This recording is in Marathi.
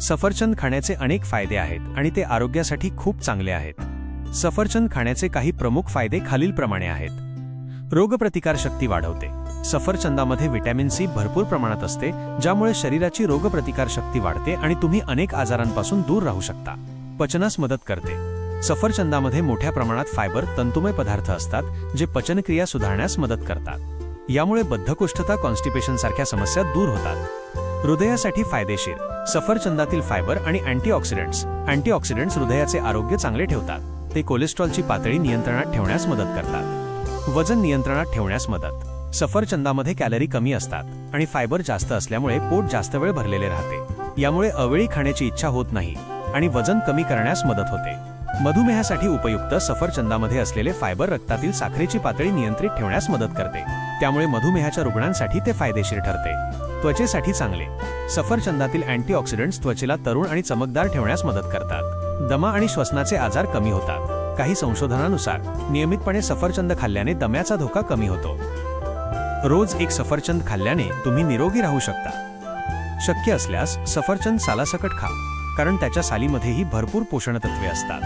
सफरचंद खाण्याचे अनेक फायदे आहेत आणि ते आरोग्यासाठी खूप चांगले आहेत. सफरचंद खाण्याचे काही प्रमुख फायदे खालीलप्रमाणे आहेत. रोगप्रतिकार शक्ती वाढवते. सफरचंदामध्ये व्हिटॅमिन सी भरपूर प्रमाणात असते ज्यामुळे शरीराची रोगप्रतिकार शक्ती वाढते आणि तुम्ही अनेक आजारांपासून दूर राहू शकता. पचनास मदत करते. सफरचंदामध्ये मोठ्या प्रमाणात फायबर तंतुमय पदार्थ असतात जे पचनक्रिया सुधारण्यास मदत करतात. यामुळे बद्धकोष्ठता कॉन्स्टिपेशन सारख्या समस्या दूर होतात. हृदयासाठी फायदेशीर. सफरचंदातील फायबर आणि अँटीऑक्सिडंट्स. अँटीऑक्सिडंट्स हृदयाचे आरोग्य चांगले ठेवतात. ते कोलेस्ट्रॉलची पातळी नियंत्रणात ठेवण्यास मदत करतात. वजन नियंत्रणात ठेवण्यास मदत. सफरचंदामध्ये कॅलरी कमी असतात आणि फायबर जास्त असल्यामुळे पोट जास्त वेळ भरलेले राहते. यामुळे अवेळी खाण्याची इच्छा होत नाही आणि वजन कमी करण्यास मदत होते. मधुमेहासाठी उपयुक्त सफरचंदामध्ये असलेले फायबर रक्तातील साखरेची पातळी नियंत्रित ठेवण्यास मदत करते. त्यामुळे मधुमेहाच्या रुग्णांसाठी ते फायदेशीर ठरते. त्वचेसाठी चांगले. सफरचंदातील अँटीऑक्सिडंट्स त्वचेला तरुण आणि चमकदार ठेवण्यास मदत करतात. दमा आणि श्वसनाचे आजार कमी होतात. काही संशोधनानुसार नियमितपणे सफरचंद खाल्ल्याने दम्याचा धोका कमी होतो. रोज एक सफरचंद खाल्ल्याने तुम्ही निरोगी राहू शकता. शक्य असल्यास सफरचंद सालासकट खा कारण त्याच्या सालीमध्येही भरपूर पोषणतत्वे असतात.